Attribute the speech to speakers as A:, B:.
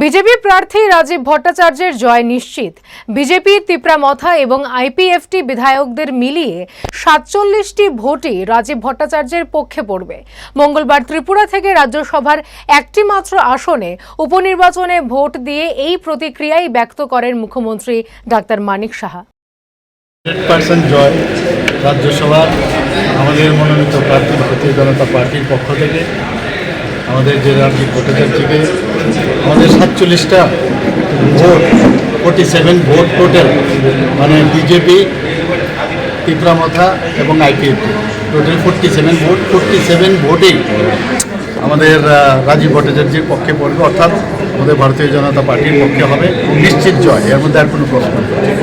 A: BJP প্রার্থী রাজীব ভট্টাচার্যের জয় নিশ্চিত। বিজেপির তিপ্রামথা এবং আইপিএফটি বিধায়কদের মিলিয়ে সাতচল্লিশটি ভোটই রাজীব ভট্টাচার্যের পক্ষে পড়বে। মঙ্গলবার ত্রিপুরা থেকে রাজ্যসভার একটি মাত্র আসনে উপনির্বাচনে ভোট দিয়ে এই প্রতিক্রিয়াই ব্যক্ত করেন মুখ্যমন্ত্রী ডাক্তার মানিক সাহা।
B: রাজ্যসভার আমাদের মনোনীত প্রার্থী ভারতীয় জনতা পার্টির পক্ষ থেকে, আমাদের আমাদের সাতচল্লিশটা vote forty seven vote total মানে বিজেপি তিপ্রামথা এবং IPFT total forty seven vote forty seven ভোটেই আমাদের রাজীব ভট্টাচার্যের পক্ষে পড়বে, অর্থাৎ আমাদের ভারতীয় জনতা পার্টির পক্ষে হবে। নিশ্চিত জয়, এর মধ্যে আর কোনো প্রশ্ন নেই।